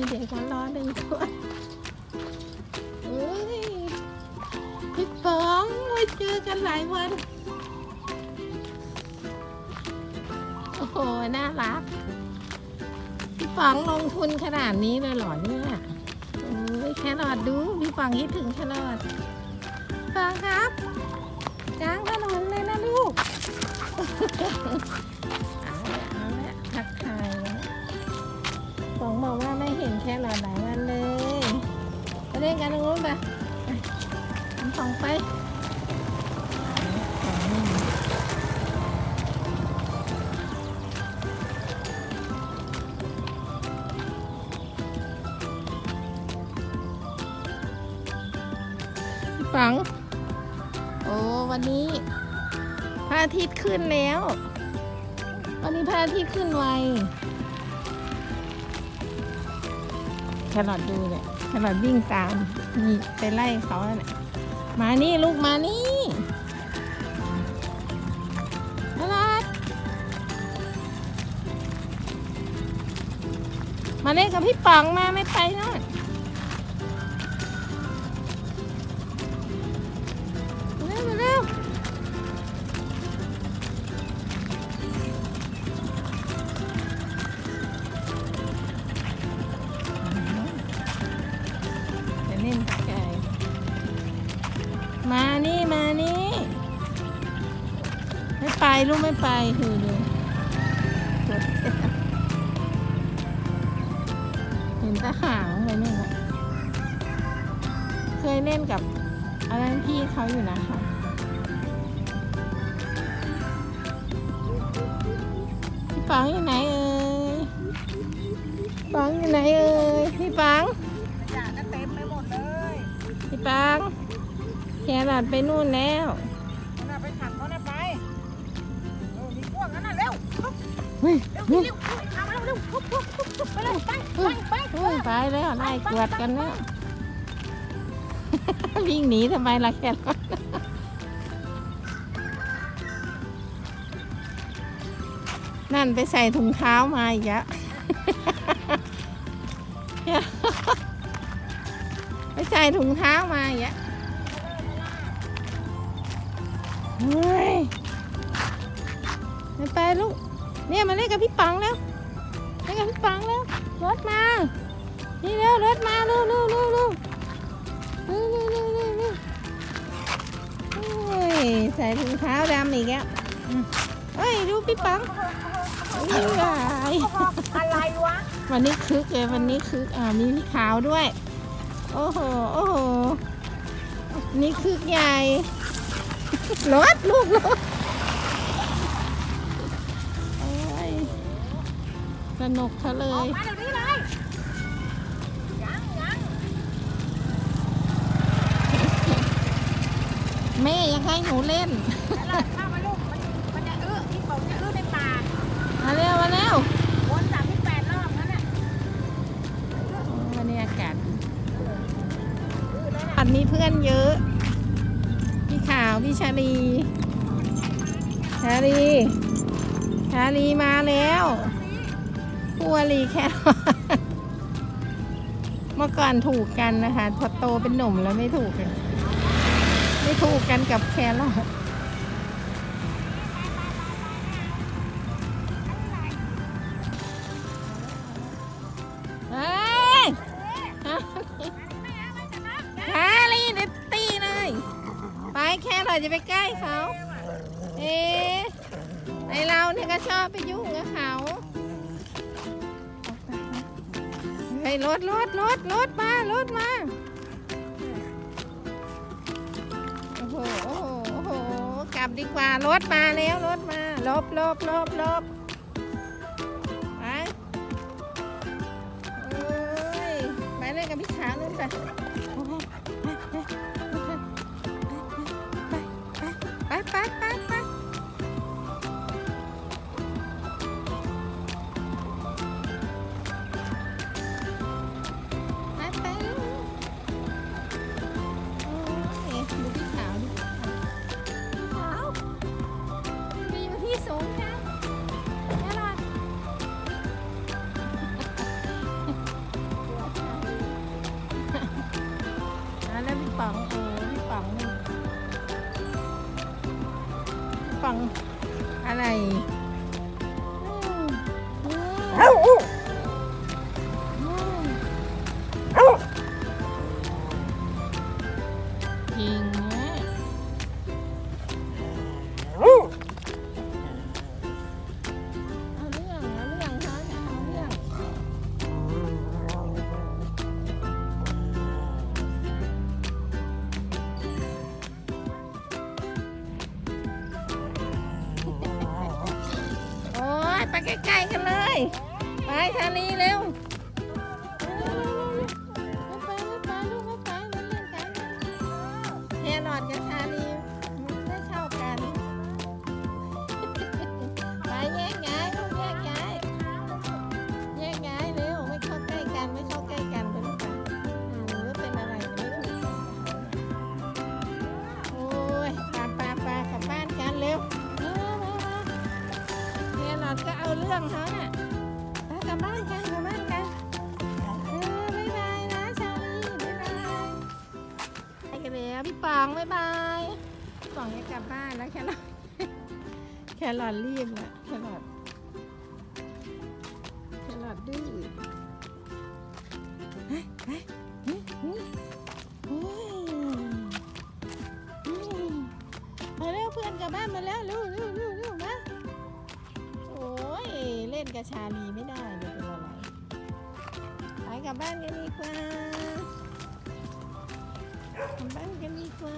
มีเด็กมารอหนึ่งคนเอ้ยพี่ป๋องมาเจอกันหลายวัน โอ้โห น่ารัก พี่ป๋องลงทุนขนาดนี้เลยเหรอเนี่ยโอ้ยแครอทดู พี่ป๋องคิดถึงแครอทพี่ป๋องครับกลางถนนเลยนะลูก ครอหลายวันเลยไปเล่นกันตรงนู้นไปไปป๋องไปป๋องนี่พี่ปัง โอ้วันนี้พระอาทิตย์ขึ้นแล้ว วันนี้พระอาทิตย์ขึ้นไว แครอทดูเนี่ยแครอทวิ่งตามนี่ไปไล่เขาเนี่ยมานี่ลูกมานี่แครอทมาเล่นกับพี่ปองมาไม่ไปนู่น มานี่มานี่ ไม่ไปลูกไม่ไปคือดูเห็นแตาหางเลยเนี่ยนะเคยเล่นกับอันนั้นพี่เขาอยู่นะคะพี่ปังอยู่ไหนเอ่ยปังอยู่ไหนเอ่ยพี่ปังขยะก็เต็มไปหมดเลยพี่ปัง แครอทไปนู่นแล้วเอาน่ะไปขังเขาน่ะไปเออมีพวกนั้นน่ะเร็วเฮ้ยเร็วเฮ้ยเร็วเอามาเร็วเร็วปุ๊บปุ๊บปุ๊บปุ๊บไปเลยไปไปไปเฮ้ยไปแล้วไล่กวดกันแล้ว วิ่งหนีทำไมล่ะแครอทนั่นไปใส่ถุงเท้ามาอีกแล้วไปใส่ถุงเท้ามาอีกแล้ว ไม่ไปลูก เนี่ยมาเล่นกับพี่ปังแล้วเล่นกับพี่ปังแล้ว รถมา นี่เร็วรถมาเร็วเร็วเร็วเร็วเร็วเร็วเร็วเร็วเร็วโอ้ยใส่ถุงเท้าดำอีกแล้วอืมเฮ้ยดูพี่ปังเฮ้ยยายอะไรวะ วันนี้คึกเลยวันนี้คึก อ่ามีพี่ขาวด้วย โอ้โห โอ้โห นี่คึกใหญ่ รถลูกรถโอ้ยสนุกเขาเลออกย มาเดี๋ยวนี้เลยยังยังแม่ยังให้หนูเล่น แล้วเราเข้ามาลูกมันมันจะอื้อที่บอกจะอื้อในป่ามาเร็วมาเร็ววนสามที่แปดรอบนั่นน่ะวันนี้อากาศอื้อเลยน่ะปันมีเพื่อนเยอะ พี่ชาลีชาลีชาลีมาแล้วคู่อรีแค่เมื่อก่อนถูกกันนะคะ พอโตเป็นหนุ่มแล้วไม่ถูกกัน ไม่ถูกกันกับแครอท แค่เราจะไปใกล้เขา เอ๊ะไอเราเนี่ยก็ชอบไปยุ่งกับเขาเฮ้ยรถรถรถรถมารถมา โอ้โห โอ้โห โอ้โห กลับดีกว่ารถมาแล้วรถมาลบลบลบลบไปเอ้ยไปเล่นกับพี่ขาวนู่นไป ไทย ใกล้ๆกันเลย ไปชาลีเร็ว ก็เอาเรื่องเขาน่ะไปกลับบ้านกันกลับบ้านกันเออบ๊ายบายนะชาลีบ๊ายบายไปกันแล้วพี่ปองบ๊ายบายพี่ปองจะกลับบ้านแล้วแครอทแครอทรีบนะแครอทแครอทดื้อเฮ้ยเฮ้ยเฮ้ยเฮ้ยเฮ้ยมาเร็วเพื่อนกลับบ้านมาแล้วเร็ ล่นกับชาลีไม่ได้เลยเป็นอะไรไปกลับบ้านกันดีกว่า กลับบ้านกันดีกว่า